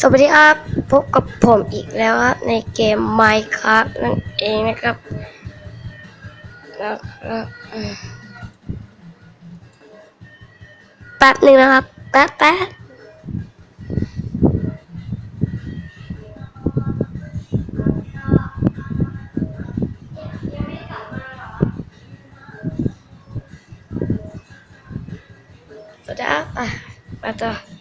สวัสดีครับ พบกับผมอีกแล้วครับ ในเกม Minecraft นั่นเองนะครับนะครับแป๊บหนึ่งนะครับ แป๊บแป๊บสวัสดีครับอะมาต่อ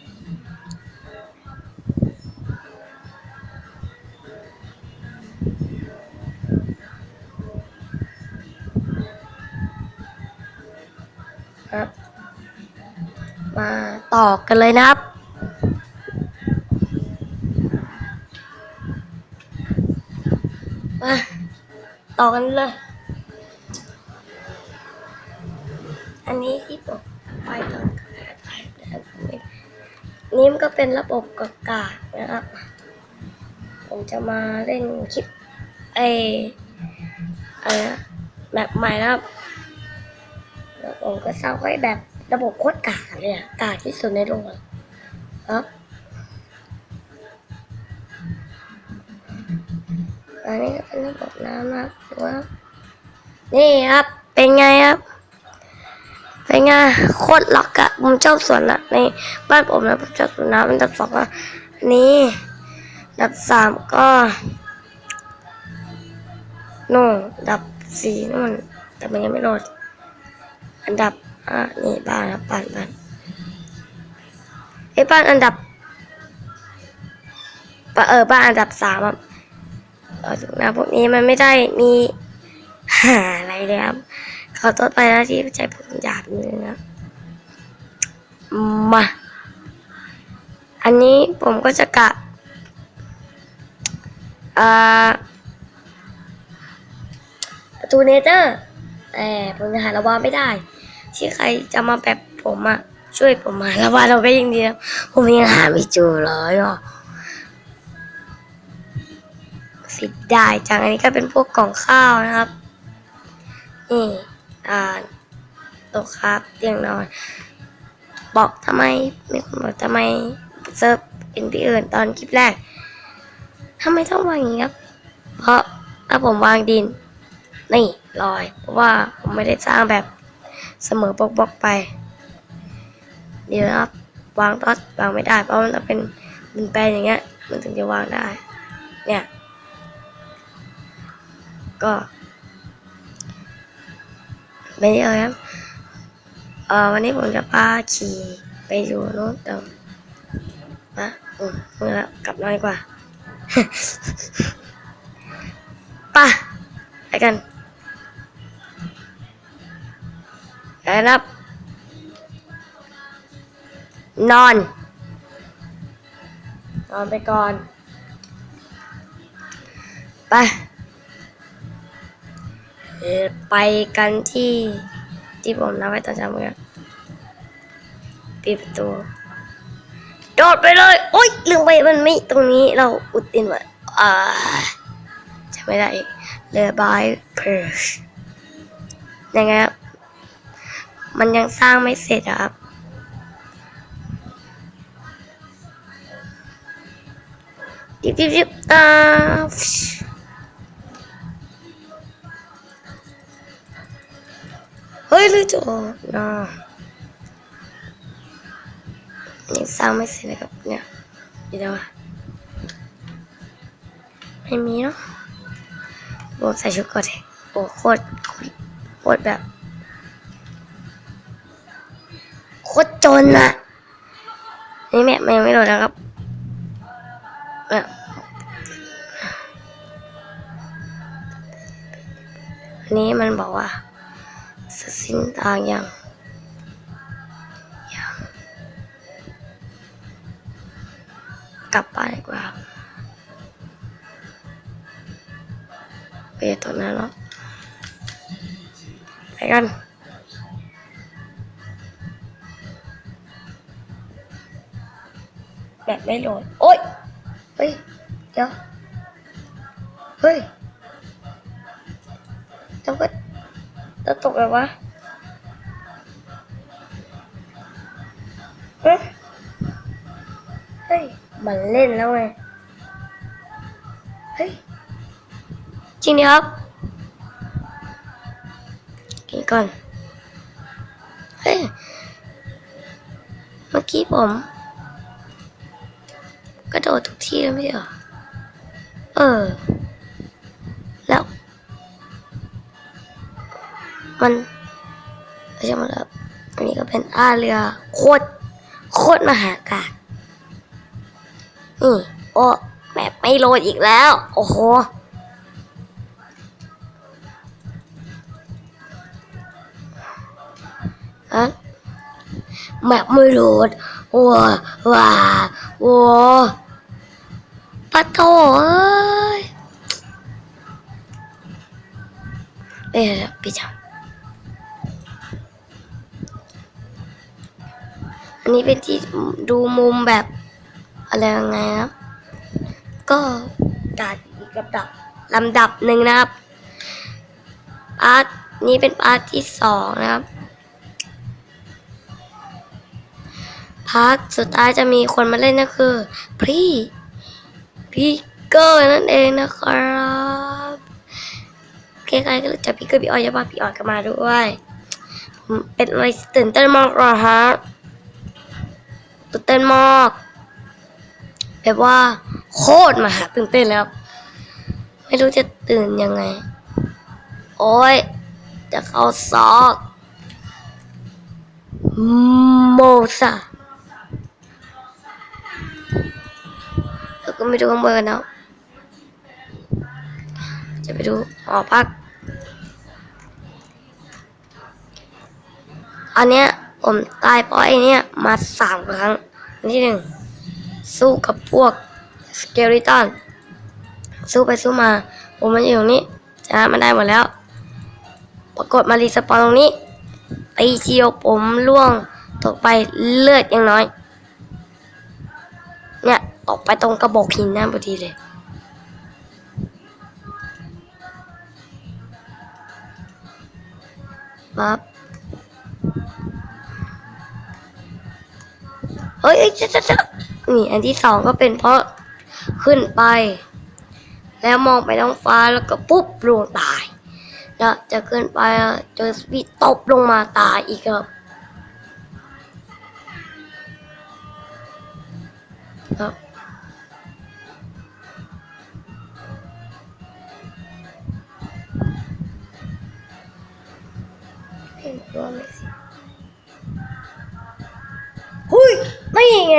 กันเลยนะครับ มาต่อกันเลย อันนี้ที่ผมไปตอนถ่ายนะครับนี่มันก็เป็นระบบกากานะครับ ผมจะมาเล่นคลิปไออะไรนะแบบใหม่นะครับแล้วผมก็สร้างไว้แบบ ระบบโคตรกากเลยอะกากที่สุดในโลกอะครับอันนี้ก็เป็นระบบน้ำนะครับดูครับนี่ครับเป็นไงครับเป็นไงโคตรล็อกอะผมชอบสวนอะในบ้านผมนะผมชอบสวนน้ำอันดับสองก็อันนี้อันดับสามก็นู่นอันดับสี่นู่นแต่มันยังไม่โหลดอันดับ อ่านี่บ้านครับบ้านบ้านไอ้บ้านอันดับเออบ้านอันดับสามครับเออถึงนะพวกนี้มันไม่ได้มีหาอะไรเลยครับขอโทษไปนะที่ใช้พูดหยาบนึงนะมา อันนี้ผมก็จะกะอ่าประตูเนเธอร์แต่ผมหาระวาไม่ได้ ที่ใครจะมาแบบผมอะช่วยผมหาระวว่าเราก็ยังดีนผมยังหาไม่เจอเลยอะสิได้จังอันนี้ก็เป็นพวกกล่องข้าวนะครับ นี่อ่าโต๊ะครับเตียงนอน บอกทำไมมีคนบอกทำไมเซิร์ฟเป็นพี่เอิญตอนคลิปแรกทำไมต้องวางอย่างนี้ครับ เพราะถ้าผมวางดิน นี่ลอย เพราะว่าผมไม่ได้สร้างแบบ เสมอบล็อกบล็อกไปเดี๋ยวนะครับวางท็อตวางไม่ได้ เพราะมันต้องเป็นมันแปลอย่างเงี้ย มันถึงจะวางได้ เนี่ย ก็ไม่ได้เลยครับเออวันนี้ผมจะพาขี่ไปอยู่โน้นเดี๋ยวนะอืมมือแล้วกลับน้อยกว่า ป่ะไปกัน นะครับ นอน นอนไปก่อน ไปไปกันที่ที่ผมนัดไว้ตอนเช้าเมื่อปิดประตูโดดไปเลย โอ๊ยลืมไปมันไม่ตรงนี้เราอุดดินไว้อ่าจะไม่ได้เรือบายเพอร์ชยังไงครับ มันยังสร้างไม่เสร็จอะครับ ดิบดิบดิบอ่าเฮ้ยลืมจอนะยังสร้างไม่เสร็จเลยครับเนี่ยเดี๋ยวนะไม่มีเนาะผมใส่ชุดก่อนเลยโอ้โคตรโคตรโคตรแบบ คตรจนอะนี่แม่แม่ไม่โดนนะครับนี่มันบอกว่าสิ้นทางยังยังกลับบ้านดีกว่าไปตรงนั้นแล้วไปกัน แบบไม่โหลด โอ๊ย เฮ้ย เดี๋ยว เฮ้ยต้องก็ต้องตกแบบวะเฮ้ย เฮ้ย มันเล่นแล้วไง เฮ้ย จริงดิครับกินก่อน เฮ้ย เมื่อกี้ผม กระโดทุกที่แล้วไม่ใช่เหรอ เออ แล้ว มันไม่ใช่มันแล้วอันนี้ก็เป็นอาเรือโคตรโคตรมหากาพย์นี่โอ้แบบไม่โหลดอีกแล้ว โอ้โหฮะแบบไม่โหลดว้าว้าว้า ปะโถเอ้ยเอ้ยพี่จังอันนี้เป็นที่ดูมุมแบบอะไรยังไงครับ ก็การอีกลำดับลำดับหนึ่งนะครับพาร์ทนี้เป็นพาร์ทที่สองนะครับพาร์ทสุดท้ายจะมีคนมาเล่นก็คือ พี่ พี่เกอร์นั่นเองนะครับใครๆก็จักพี่เกอร์พี่ออยยาบ้าพี่ออยก็มาด้วยเป็นอะไรตื่นเต้นมากเลยฮะตื่นเต้นมากแบบว่าโคตรมหาตื่นเต้นแล้ว ไม่รู้จะตื่นยังไง โอ้ยจะเข้าซอกโมซา ก็ไม่ดูข้างบนกันแล้วจะไปดูหอพัก อันเนี้ยผมตายเพราะไอเนี้ยมาสามครั้งที่หนึ่งสู้กับพวกสเกลิตันสู้ไปสู้มา ผมมันอยู่ตรงนี้ชนะมันได้หมดแล้ว ปรากฏมารีสปอนตรงนี้ไอเชียวผมล่วงตกไปเลือดยังน้อย เนี่ย ตกไปตรงกระบอกหินนั่นพอดีเลยปั๊บเฮ้ยเอ้ยจะจะจะนี่อันที่สองก็เป็นเพราะขึ้นไป แล้วมองไปท้องฟ้าแล้วก็ปุ๊บลงตาย แล้วจะขึ้นไปแล้วเจอสปีดตบลงมาตายอีกครับครับ เห็นตัวไหมสิหุยไม่ไง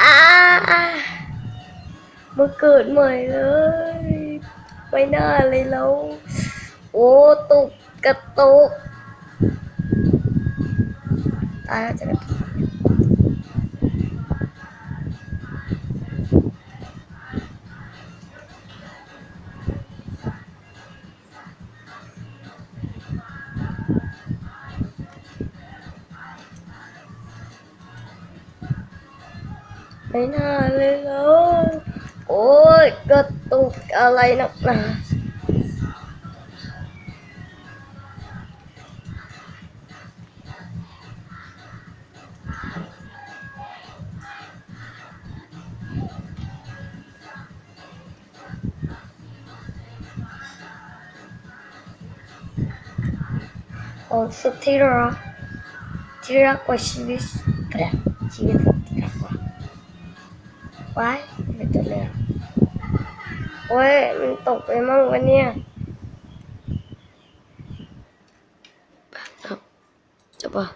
อามาเกิดใหม่เลย ไม่น่าเลยแล้ว โอ้ตุกกระตุกตายแล้วจะกระตุก ไม่น่าเลยแล้วโอ้ยกระตุกอะไรนักหนาโอ้สุดที่รักที่รักกว่าชีวิตกระ ว้ายไม่ตัวเลยอะโอ้ยมันตกไปมั่งวันเนี้ยครับจบปะ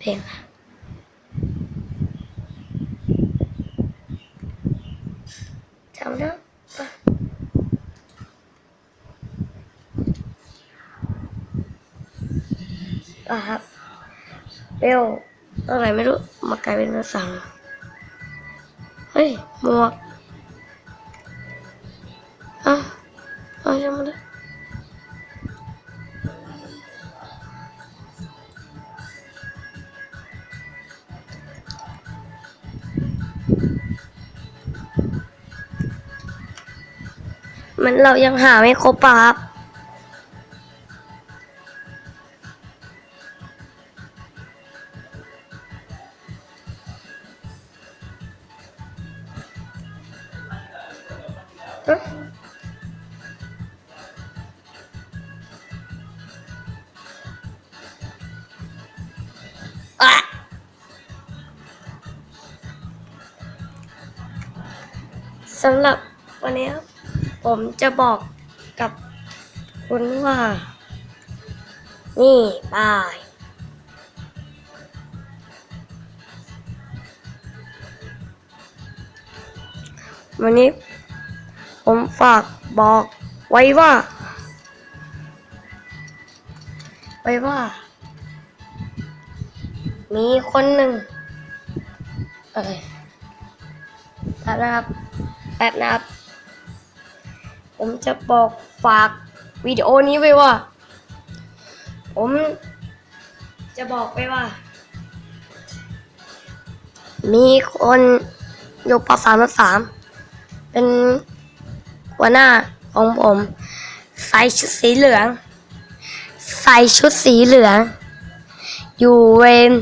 เพลงอะจำได้ปะอะครับ เปลวอะไรไม่รู้มากลายเป็นภาษาเฮ้ยหมวกอะเอาใช่ไหมล่ะมันเรายังหาไม่ครบปะครับ สำหรับวันนี้ครับผมจะบอกกับคุณว่า นี่บายวันนี้ ผมฝากบอกไว้ว่า ไว้ว่า มีคนหนึ่งเอ้ยแป๊บนะครับ แป๊บนะครับ ผมจะบอกฝากวิดีโอนี้ไว้ว่า ผมจะบอกไว้ว่า มีคนอยู่ปสามสามเป็นหัวหน้าของผม ใส่ชุดสีเหลือง ใส่ชุดสีเหลือง อยู่เวร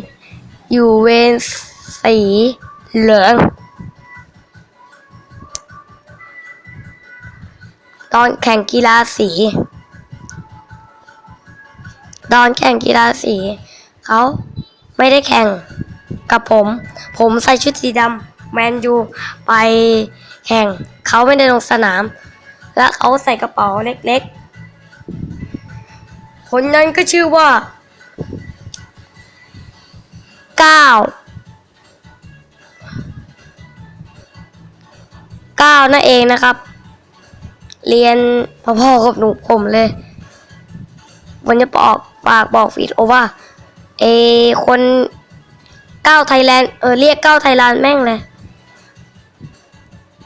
อยู่เวรสีเหลือง ตอนแข่งกีฬาสี ตอนแข่งกีฬาสี เขาไม่ได้แข่งกับผม ผมใส่ชุดสีดำแมนยูไปแข่ง เขาไม่ได้ลงสนาม และเขาใส่กระเป๋าเล็กๆ คนนั้นก็ชื่อว่าก้าวก้าวนั่นเองนะครับ เรียนพ่อๆกับหนูผมเลยวันจะบอกฝากบอกฟีดโอว่าเอคนก้าวไทยแลนด์เออเรียกก้าวไทยแลนด์แม่งเลย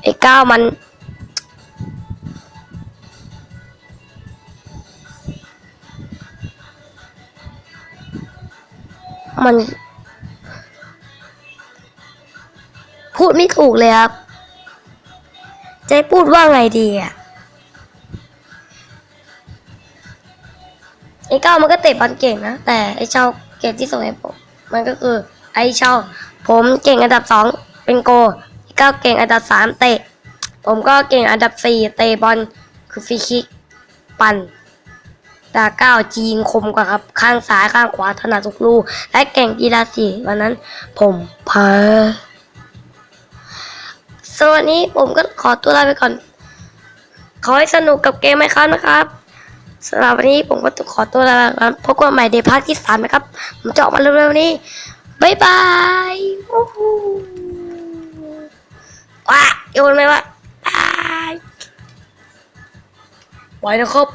ไอ้ก้าวมัน มัน พูดไม่ถูกเลยครับจะให้พูดว่าไงดีอะ ไอ้เก้ามันก็เตะบอลเก่งนะ แต่ไอ้เช่าเก่งที่สุดในผมมันก็คือไอ้เช่าผมเก่งอันดับสองเป็นโกไอ้เก้าเก่งอันดับสามเตะ ผมก็เก่งอันดับสี่เตะบอลคือฟรีคิกปั่นดาก้าจีงคมกว่าครับ ข้างซ้ายข้างขวาถนัดทุกลูกและเก่งกีฬาสีวันนั้น ผมแพ้สวัสดีผมก็ขอตัวลาไปก่อน ขอให้สนุกกับเกมไหมครับนะครับ สำหรับวันนี้ผมก็ต้องขอตัวลาไปก่อนพบกันใหม่ในพาร์ทที่สามนะครับ ผมจะออกมาเร็วๆนี้บ๊ายบายวู้ฮู้ว้าโยนไหมวะบายไว้นะครับ